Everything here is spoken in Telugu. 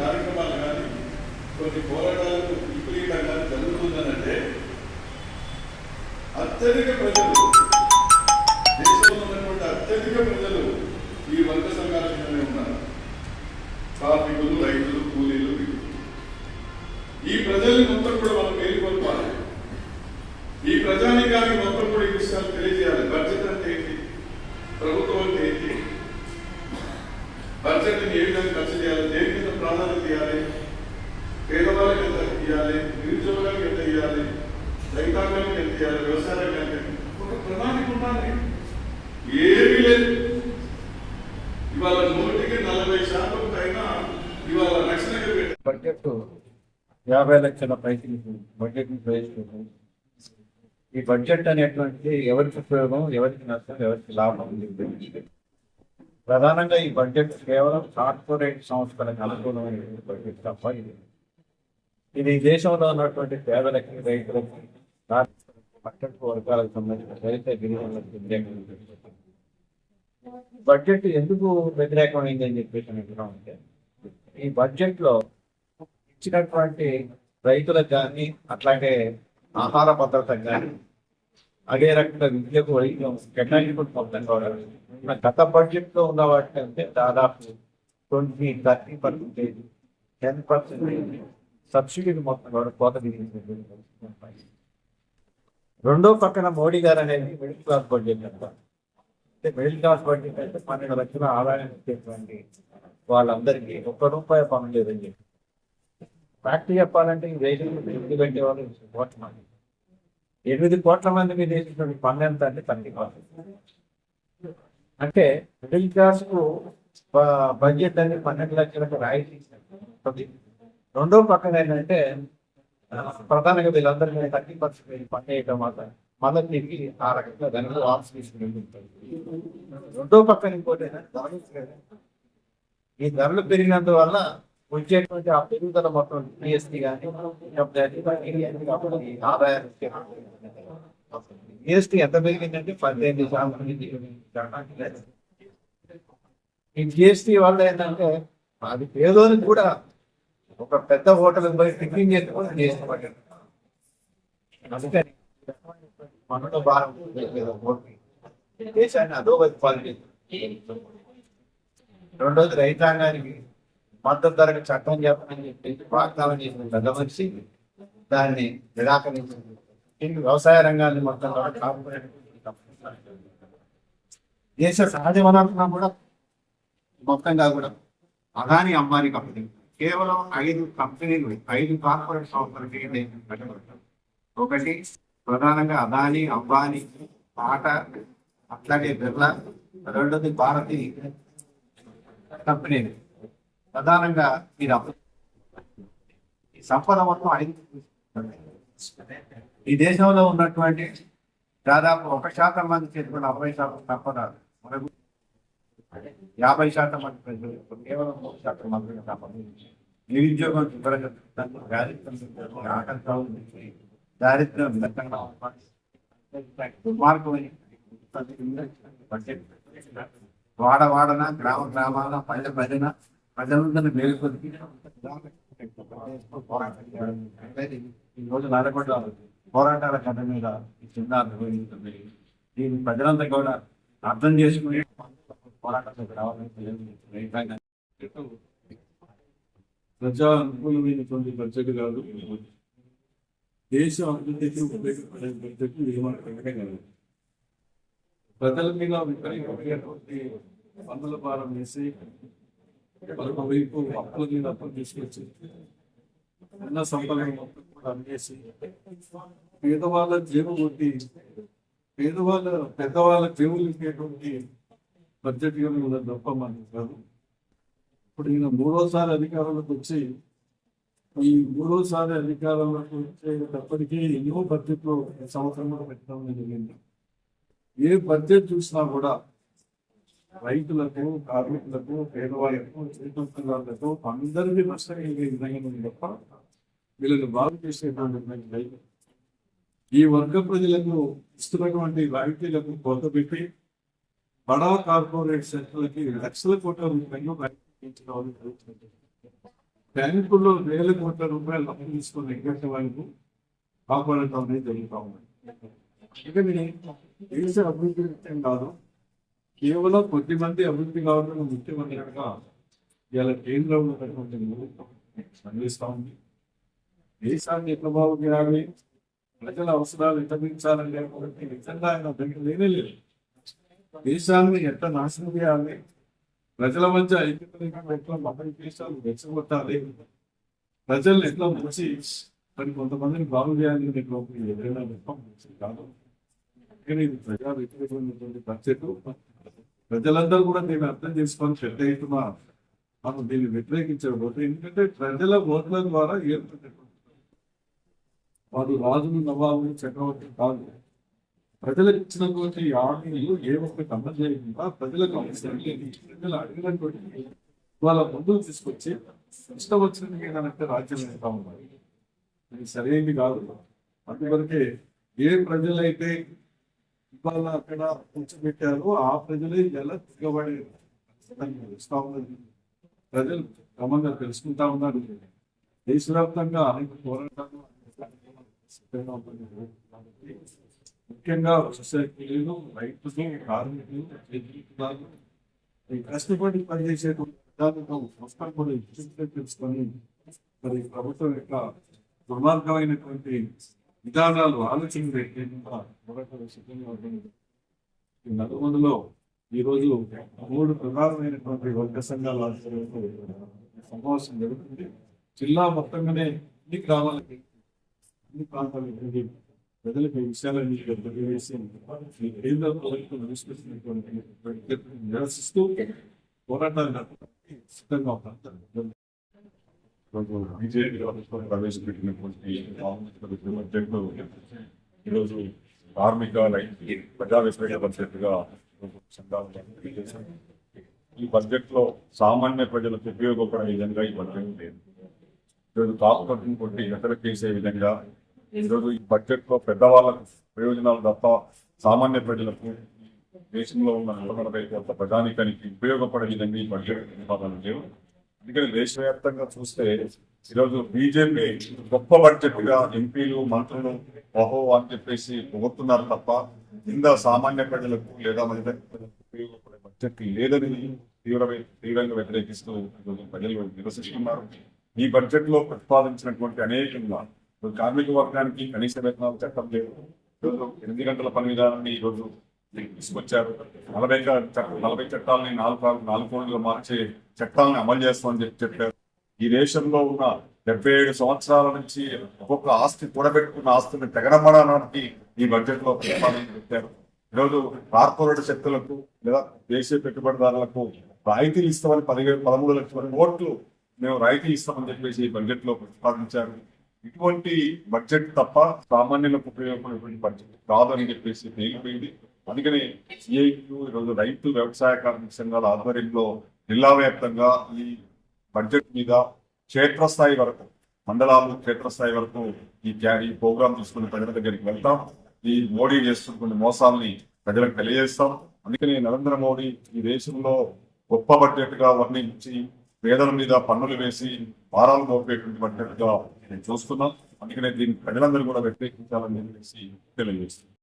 కార్యక్రమాలు కానీ కొన్ని పోరాటాలకు విపరీతం కానీ జరుగుతుందనంటే అత్యధిక ప్రజలు దేశంలో ఉన్నటువంటి అత్యధిక ప్రజలు ఈ వర్గ సంఘాల కిందనే ఉన్నారు. కార్మికులు రైతులు కూలీలు ఈ ప్రజల్ని మొత్తం కూడా మనం మేలుకొల్పాలి ఈ ప్రజానికానికి మొత్తం కూడా ఈ విషయాలు తెలియజేయాలి బడ్జెట్ అంటే ఏంటి ప్రభుత్వం అంటే ఏంటి బడ్జెట్ ఏ విధంగా ఖర్చు చేయాలి దేని మీద ప్రాధాన్యత ఇవ్వాలి పేదవాళ్ళకి ఎంత ఇవ్వాలి నిరుద్యోగానికి ఎంత ఇవ్వాలి రైతాంగానికి ఎంత ఇవ్వాలి వ్యవసాయ రంగానికి ఎంత ఒక ప్రణాళిక ఉండాలి. ఏమీ లేదు. ఇవాళ నూటికి నలభై శాతం పైన ఇవాళ రక్షణకి పెట్టారు బడ్జెట్ యాభై లక్షల పైసలు బడ్జెట్ ప్రవేశపెట్టారు ఈ బడ్జెట్ అనేటువంటిది ఎవరికి ఉపయోగం ఎవరికి నష్టం ఎవరికి లాభం ప్రధానంగా ఈ బడ్జెట్ కేవలం కార్పొరేట్ సంస్థలకు అనుకూలమైన బడ్జెట్ తప్ప ఇది ఇది దేశంలో ఉన్నటువంటి పేదలకి రైతులకి పట్టణ వర్గాలకు సంబంధించిన దళిత గిరిజనులకు వ్యతిరేకంగా బడ్జెట్ ఎందుకు వ్యతిరేకమైంది అని చెప్పేసి అంటున్నాం అంటే ఈ బడ్జెట్లో ఇచ్చినటువంటి రైతులకు కానీ అట్లాగే ఆహార భద్రతకు కానీ అదే రకంగా విద్యకు వైద్యం కేటాయింపు మొత్తం కావడం గత బడ్జెట్లో ఉన్న వాటికంటే దాదాపు twenty thirty percentage ten percentage సబ్సిడీని మొత్తం కూడా కోత రెండో పక్కన మోడీ గారు అనేది మిడిల్ క్లాస్ బడ్జెట్ అంటారు అంటే మిడిల్ క్లాస్ బడ్జెట్ అంటే పన్నెండు లక్షల ఆదాయం ఇచ్చేటువంటి వాళ్ళందరికీ ఒక్క రూపాయి పని లేదని చెప్పి. ఫ్యాక్టరీ చెప్పాలంటే ఈ దేశంలో ఎనిమిది పెట్టే వాళ్ళు కోట్ల మంది. ఎనిమిది కోట్ల మంది మీద వేసినటువంటి పన్ను ఎంత అంటే తండ్రి అంటే మిడిల్ క్లాస్కు బడ్జెట్ అనేది పన్నెండు లక్షలకు రాయితీ రెండో పక్కన ఏంటంటే ప్రధానంగా వీళ్ళందరికీ థర్టీ పర్సెంట్ పన్ను వేయటం మాత్రం మళ్ళీ తిరిగి ఆ రకంగా ధనలు ఆఫ్ తీసుకుని రెండో పక్కన ఇంకోటి ఏంటంటే ఈ ధరలు పెరిగినందువల్ల వచ్చేటువంటి ఆ పెరుగుదల మొత్తం జిఎస్టీ కానీ జిఎస్టీ ఎంత పెరిగిందంటే పద్దెనిమిది శాతం ఈ జిఎస్టీ వల్ల ఏంటంటే అది పేదోనికి కూడా ఒక పెద్ద హోటల్ పోయి టిఫిన్ చేసి కూడా జిఎస్టీ అందుకని మనలో భారం దేశాన్ని అదో వైపు రెండోది రైతాంగానికి మద్దతు ధరకు చట్టం చెప్పని చెప్పి వాగ్దానం చేసిన పెద్ద మనిషి దాన్ని నిరాకరించింది. వ్యవసాయ రంగాన్ని మొత్తం దేశ సహజ వనరులను కూడా మొత్తంగా కూడా అదాని అమ్మానికి కంపెనీ. కేవలం ఐదు కంపెనీలు ఐదు కార్పొరేట్ సంస్థలకి నేను ఒకటి ప్రధానంగా అదాని అంబానీ టాటా అట్లాగే బిర్లా. రెండోది భారతి కంపెనీలు. ప్రధానంగా మీరు ఈ సంపద మొత్తం ఐదు ఈ దేశంలో ఉన్నటువంటి దాదాపు ఒక శాతం మంది చేతుకున్న అరవై శాతం సంపద అంటే యాభై శాతం మంది ప్రజలు కేవలం ఒక శాతం మాత్రమే సంపద నిరుద్యోగం శుభ్రంగా దారిద్ర్యం తగ్గుతుంది. దారిద్ర్యం దట్టంగా దుర్మార్గమైన బడ్జెట్ వాడ వాడన గ్రామ గ్రామాల పల్లె పల్లెన ప్రజలందరినీ మేలుకొలిపి ఈ రోజు నల్లగొండ పోరాటాల కథ మీద ఈ చిన్న నిర్వహించింది దీన్ని ప్రజలంతా కూడా అర్థం చేసుకుని పోరాటం రావాలని తెలియజేస్తుంది. ప్రజా అనుకూలమైనటువంటి బడ్జెట్ కాదు దేశ అభివృద్ధికి ఉపయోగపడే బడ్జెట్ నిర్మాణమే కాదు ప్రజల మీద విపరీతమైనటువంటి పన్నుల భారం వేసి మరొక వైపు అప్పుల మీద అప్పులు తీసుకొచ్చి ఉన్న సంపద మొత్తం కూడా అమ్మేసి పేదవాళ్ళ జేబు కొట్టి పేదవాళ్ళ పెద్దవాళ్ళ జీవులు ఇచ్చేటువంటి బడ్జెట్ గొప్ప తప్ప కాదు. ఇప్పుడు ఈయన మూడోసారి అధికారంలోకి వచ్చి ఈ మూడోసారి అధికారంలోకి వచ్చేటప్పటికీ ఎన్నో బడ్జెట్లు సంవత్సరంలో సంవత్సరం కూడా పెట్టడం జరిగింది. ఏ బడ్జెట్ చూసినా కూడా రైతులకు కార్మికులకు పేదవాళ్ళకు చేతులకు అందరికీ నష్టం కలిగే విధంగా ఉంది తప్ప వీళ్ళని బాగు చేసేటువంటి లేదు ఈ వర్గ ప్రజలకు ఇస్తున్నటువంటి రాయితీలకు కొత్త పెట్టి బడా కార్పొరేట్ సెక్టర్లకి లక్షల కోట్ల రూపాయలు రాయితీ జరుగుతుంది. బ్యాంకుల్లో వేల కోట్ల రూపాయలు అప్పు తీసుకుని ఎగ్గట్టే వైపు కాపాడటం అనేది జరుగుతూ ఉంది అందుకని దేశ అభివృద్ధి విషయం కాదు కేవలం కొద్ది మంది అభివృద్ధి కావడం ముఖ్యమంత్రిగా ఇవాళ కేంద్రంలో ఉన్నటువంటి ప్రభుత్వం ఉంది. దేశాన్ని ఎట్లా బాగు చేయాలి? ప్రజల అవసరాలు ఎట్లా తీర్చాలని లేకపోతే నిజంగా ఆయన దగ్గర లేనే లేదు. దేశాన్ని ఎట్లా నాశనం చేయాలి ప్రజల మధ్య ఐక్యతను ఎట్లా మమ్మల్ని దేశాలు రెచ్చగొట్టాలి ప్రజల్ని ఎట్లా మంచి మరి కొంతమందిని బాగు చేయాలి మీకు ఎవరైనా గొప్ప కాదు. కానీ ఇది ప్రజా వ్యతిరేకమైనటువంటి బడ్జెట్ ప్రజలందరూ కూడా దీన్ని అర్థం చేసుకొని పెద్ద ఎత్తున మనం దీన్ని వ్యతిరేకించకపోతే ఎందుకంటే ప్రజల ఓట్ల ద్వారా ఏర్పడినటువంటి వారు రాజులు నవాబులు చక్రవర్తి కాదు. ప్రజలకు ఇచ్చినటువంటి హామీలు ఏ ఒక్కటి అమలు చేయకుండా ప్రజలకు అవసరం లేదు. ప్రజలు అడిగినటువంటి వాళ్ళ ముందుకు తీసుకొచ్చి ఇష్టం వచ్చినట్టు ఏదంటే రాజ్యం వేస్తా ఉన్నారు ఇది సరైనది కాదు. అందువరకే ఏ ప్రజలైతే ఇవాళ అక్కడ కూర్చోబెట్టారో ఆ ప్రజలే ఎలా తిరగబడి ఇస్తా ఉన్నది. ప్రజలు క్రమంగా తెలుసుకుంటా ఉన్నారు. దేశవ్యాప్తంగా అనేక పోరాటాలు సిద్ధంగా ఉంటున్నారు. ముఖ్యంగా సొసైటీలు రైతులు కార్మికులు ఈ కష్టపడి పనిచేసేటువంటి విధానంలో మొత్తం కూడా తెలుసుకొని మరి ప్రభుత్వం యొక్క దుర్మార్గమైనటువంటి విధానాలు ఆలోచన పెట్టేందుకు పోరాటాలు సిద్ధంగా ఈ మూడు ప్రధానమైనటువంటి వర్గ సంఘాల సమావేశం జరుగుతుంది. జిల్లా మొత్తంగానే అన్ని గ్రామాలకి అన్ని ప్రాంతాలకి ప్రజలకు ఈ విషయాలన్నీ తెలియజేసి ఈ ప్రభుత్వం తీసుకొచ్చినటువంటి నిరసిస్తూ పోరాటాలు సిద్ధంగా ఉంటారు బీజేపీ ప్రభుత్వం ప్రవేశపెట్టినటువంటి బడ్జెట్లో ఈరోజు కార్మిక ప్రజా వ్యతిరేక బడ్జెట్గా సంఘాలు ఈ బడ్జెట్లో సామాన్య ప్రజలకు ఉపయోగపడే విధంగా ఈ బడ్జెట్ లేదు. ఈరోజు కాపు కాపుకట్టును కొట్టి చేసే విధంగా ఈరోజు ఈ బడ్జెట్లో పెద్దవాళ్ళకు ప్రయోజనాలు తప్ప సామాన్య ప్రజలకు దేశంలో ఉన్న నూట నలభై ప్రజానికానికి ఉపయోగపడే విధంగా ఈ బడ్జెట్ నిర్మాణాలు లేవు. అందుకని దేశవ్యాప్తంగా చూస్తే ఈరోజు బీజేపీ గొప్ప బడ్జెట్గా ఎంపీలు మంత్రులు ఓహో అని చెప్పేసి పొగుతున్నారు తప్ప కింద సామాన్య ప్రజలకు లేదా మధ్య ఉపయోగపడే బడ్జెట్ లేదని తీవ్ర తీవ్రంగా వ్యతిరేకిస్తూ ప్రజలు నిరసిస్తున్నారు. ఈ బడ్జెట్లో ప్రతిపాదించినటువంటి అనేకంగా కార్మిక వర్గానికి కనీస వేతనాలు చట్టం లేదు. ఈరోజు ఎనిమిది గంటల పని విధానాన్ని ఈరోజు తీసుకొచ్చారు. నలభై నలభై చట్టాలని నాలుగు నాలుగు కోణంలో మార్చే చట్టాలను అమలు చేస్తామని చెప్పి చెప్పారు. ఈ దేశంలో ఉన్న డెబ్బై ఏడు సంవత్సరాల నుంచి ఒక్కొక్క ఆస్తి కూడబెట్టుకున్న ఆస్తిని తెగనమ్మడానికి ఈ బడ్జెట్లో ప్రతిపాదన పెట్టారు. ఈరోజు కార్పొరేట్ శక్తులకు లేదా దేశీయ పెట్టుబడిదారులకు రాయితీలు ఇస్తామని పదిహేడు పదమూడు లక్షల కోట్లు మేము రాయితీ ఇస్తామని చెప్పేసి ఈ బడ్జెట్లో ప్రతిపాదించారు. ఇటువంటి బడ్జెట్ తప్ప సామాన్యులకు ఉపయోగపడేటువంటి బడ్జెట్ కాదని చెప్పేసి తేలిపోయింది అందుకని సిఐక్యూ ఈరోజు రైతు వ్యవసాయ కార్మిక సంఘాల ఆధ్వర్యంలో జిల్లా వ్యాప్తంగా ఈ బడ్జెట్ మీద క్షేత్రస్థాయి వరకు మండలాలు క్షేత్రస్థాయి వరకు ఈ ఈ ప్రోగ్రామ్ తీసుకుని ప్రజల దగ్గరికి వెళ్తాం. ఈ మోడీ చేస్తున్న మోసాలని ప్రజలకు తెలియజేస్తాం. అందుకని నరేంద్ర మోడీ ఈ దేశంలో గొప్ప బడ్జెట్గా వర్ణించి పేదల మీద పన్నులు వేసి భారాలు మోపేటువంటి బడ్జెట్గా నేను చూస్తున్నాం అందుకనే దీన్ని ప్రజలందరూ కూడా వ్యతిరేకించాలని చెప్పేసి తెలియజేస్తున్నాం